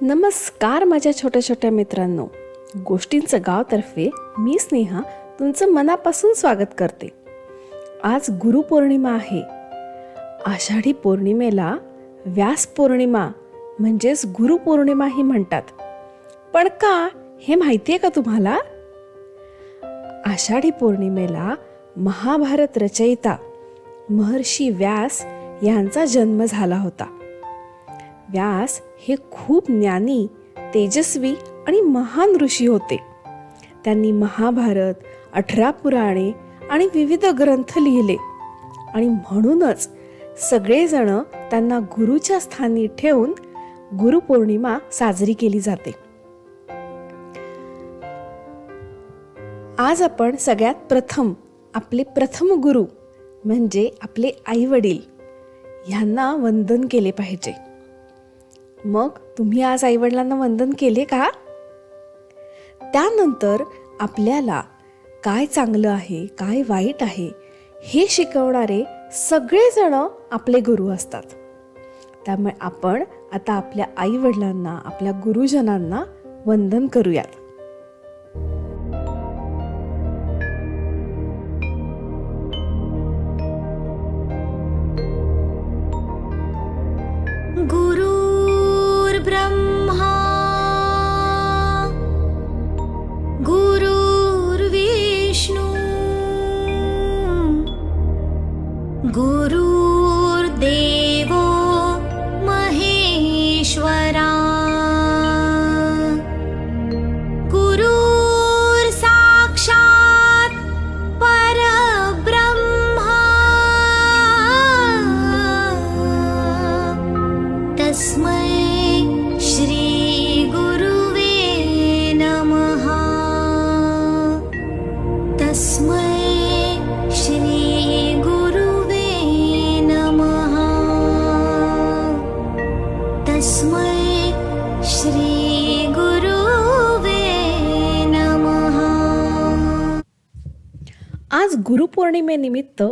नमस्कार माझ्या छोट्या छोट्या मित्रांनो. गोष्टींचं गावतर्फे मी स्नेहा तुमचं मनापासून स्वागत करते. आज गुरुपौर्णिमा आहे. आषाढी पौर्णिमेला व्यास पौर्णिमा म्हणजेच गुरुपौर्णिमाही म्हणतात. पण का हे माहिती आहे का तुम्हाला? आषाढी पौर्णिमेला महाभारत रचयिता महर्षी व्यास यांचा जन्म झाला होता. व्यास हे खूप ज्ञानी तेजस्वी आणि महान ऋषी होते. त्यांनी महाभारत अठरा पुराणे आणि विविध ग्रंथ लिहिले. आणि म्हणूनच सगळेजण त्यांना गुरुच्या स्थानी ठेवून गुरुपौर्णिमा साजरी केली जाते. आज आपण सगळ्यात प्रथम आपले प्रथम गुरु म्हणजे आपले आई वडील ह्यांना वंदन केले पाहिजे. मग तुम्ही आज आईवडिलांना वंदन केले का? त्यानंतर आपल्याला काय चांगलं आहे काय वाईट आहे हे शिकवणारे सगळेजण आपले गुरु असतात. त्यामुळे आपण आता आपल्या आई वडिलांना आपल्या गुरुजनांना वंदन करूयात. तस्मै श्रीगुरुवे नमः। तस्मै श्रीगुरुवे नमः। तस्मै श्रीगुरुवे नमः। आज गुरुपौर्णिमेनिमित्त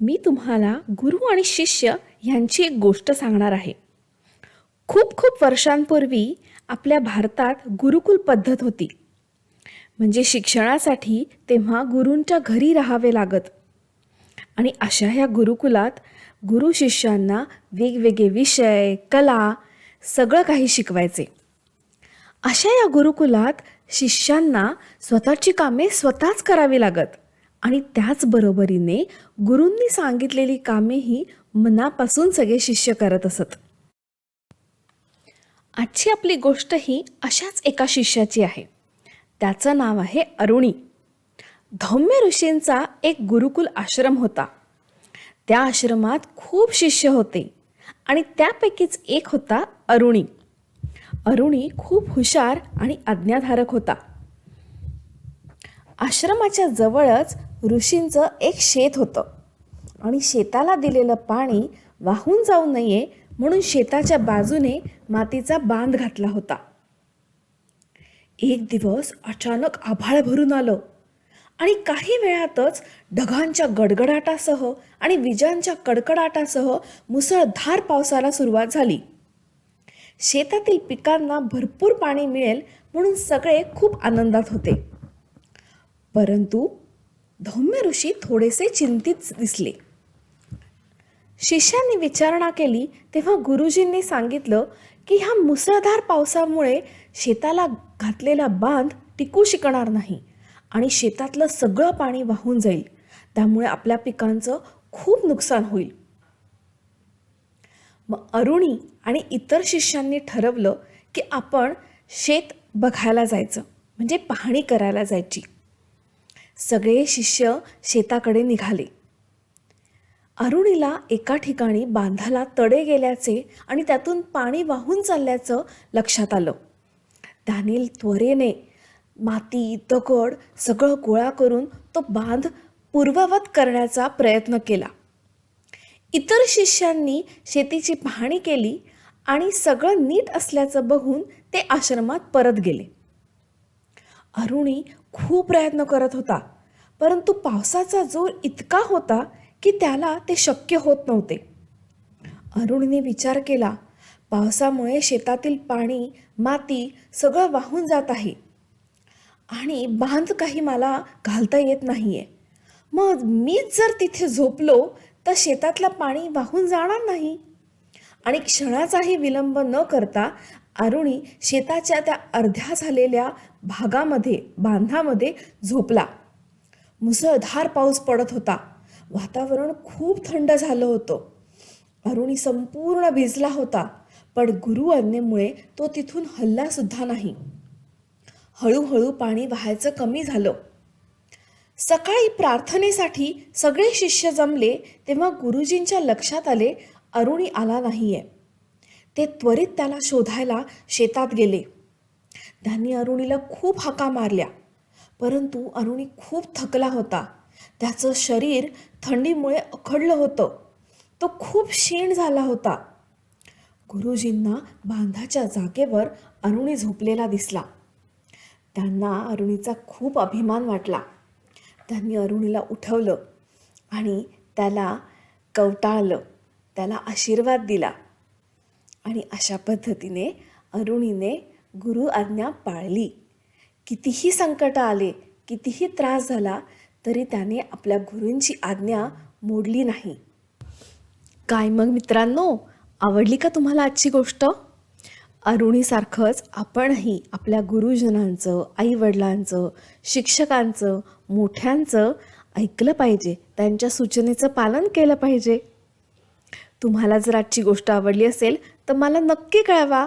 मी तुम्हाला गुरु आणि शिष्य यांची एक गोष्ट सांगणार आहे. खूप खूप वर्षांपूर्वी आपल्या भारतात गुरुकुल पद्धत होती. म्हणजे शिक्षणासाठी तेव्हा गुरूंच्या घरी राहावे लागत. आणि अशा ह्या गुरुकुलात गुरु शिष्यांना वेगवेगळे विषय कला सगळं काही शिकवायचे. अशा या गुरुकुलात शिष्यांना स्वतःची कामे स्वतःच करावी लागत. आणि त्याचबरोबरीने गुरूंनी सांगितलेली कामेही मनापासून सगळे शिष्य करत असत. आजची आपली गोष्ट ही अशाच एका शिष्याची आहे. त्याचं नाव आहे अरुणी. धौम्य ऋषींचा एक गुरुकुल आश्रम होता. त्या आश्रमात खूप शिष्य होते आणि त्यापैकीच एक होता अरुणी. अरुणी खूप हुशार आणि आज्ञाधारक होता. आश्रमाच्या जवळच ऋषींचं एक शेत होतं आणि शेताला दिलेलं पाणी वाहून जाऊ नये म्हणून शेताच्या बाजूने मातीचा बांध घातला होता. एक दिवस अचानक आभाळ भरून आलं आणि काही वेळातच ढगांच्या गडगडाटासह आणि विजांच्या कडकडाटासह मुसळधार पावसाला सुरुवात झाली. शेतातील पिकांना भरपूर पाणी मिळेल म्हणून सगळे खूप आनंदात होते. परंतु धौम्य ऋषी थोडेसे चिंतित दिसले. शिष्यांनी विचारणा केली तेव्हा गुरुजींनी सांगितलं की ह्या मुसळधार पावसामुळे शेताला घातलेला बांध टिकू शिकणार नाही आणि शेतातलं सगळं पाणी वाहून जाईल. त्यामुळे आपल्या पिकांचं खूप नुकसान होईल. मग अरुणी आणि इतर शिष्यांनी ठरवलं की आपण शेत बघायला जायचं म्हणजे पाहणी करायला जायची. सगळे शिष्य शेताकडे निघाले. अरुणीला एका ठिकाणी बांधाला तडे गेल्याचे आणि त्यातून पाणी वाहून चालल्याचं लक्षात आलं. त्याने त्वरेने माती दगड सगळं गोळा करून तो बांध पूर्ववत करण्याचा प्रयत्न केला. इतर शिष्यांनी शेतीची पाहणी केली आणि सगळं नीट असल्याचं बघून ते आश्रमात परत गेले. अरुणी खूप प्रयत्न करत होता परंतु पावसाचा जोर इतका होता की त्याला ते शक्य होत नव्हते. अरुणीने विचार केला पावसामुळे शेतातील पाणी माती सगळं वाहून जात आहे. आणि बांध काही मला घालता येत नाहीये. मग मीच जर तिथे झोपलो तर शेतातलं पाणी वाहून जाणार नाही. आणि क्षणाचाही विलंब न करता अरुणी शेताच्या त्या अर्ध्या झालेल्या भागामध्ये बांधामध्ये झोपला. मुसळधार पाऊस पडत होता. वातावरण खूप थंड झालं होतं. अरुणी संपूर्ण भिजला होता पण गुरु आज्ञेमुळे तो तिथून हल्ला सुद्धा नाही. हळूहळू पाणी वाहायचं कमी झालं. सकाळी प्रार्थनेसाठी सगळे शिष्य जमले तेव्हा गुरुजींच्या लक्षात आले अरुणी आला नाहीये. ते त्वरित त्याला शोधायला शेतात गेले. त्यांनी अरुणीला खूप हाका मारल्या परंतु अरुणी खूप थकला होता. त्याचं शरीर थंडीमुळे अखडलं होतं. तो खूप क्षीण झाला होता. गुरुजींना बांधाच्या जागेवर अरुणी झोपलेला दिसला. त्यांना अरुणीचा खूप अभिमान वाटला. त्यांनी अरुणीला उठवलं आणि त्याला कवटाळलं. त्याला आशीर्वाद दिला. आणि अशा पद्धतीने अरुणीने गुरु आज्ञा पाळली. कितीही संकट आले कितीही त्रास झाला तरी त्याने आपल्या गुरूंची आज्ञा मोडली नाही. काय मग मित्रांनो? आवडली का तुम्हाला आजची गोष्ट? अरुणीसारखंच आपणही आपल्या गुरुजनांचं आईवडिलांचं शिक्षकांचं मोठ्यांचं ऐकलं पाहिजे. त्यांच्या सूचनेचं पालन केलं पाहिजे. तुम्हाला जर आजची गोष्ट आवडली असेल तर मला नक्की कळवा.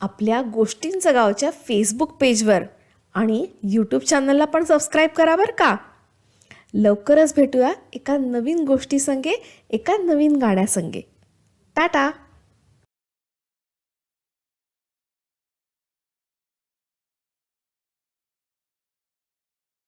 आपल्या गोष्टींचं गावच्या फेसबुक पेजवर आणि यूट्यूब चॅनलला पण सबस्क्राईब करा बरं का? लवकरच भेटूया एका नवीन गोष्टीसंगे एका नवीन गाण्यासंगे. टाटा!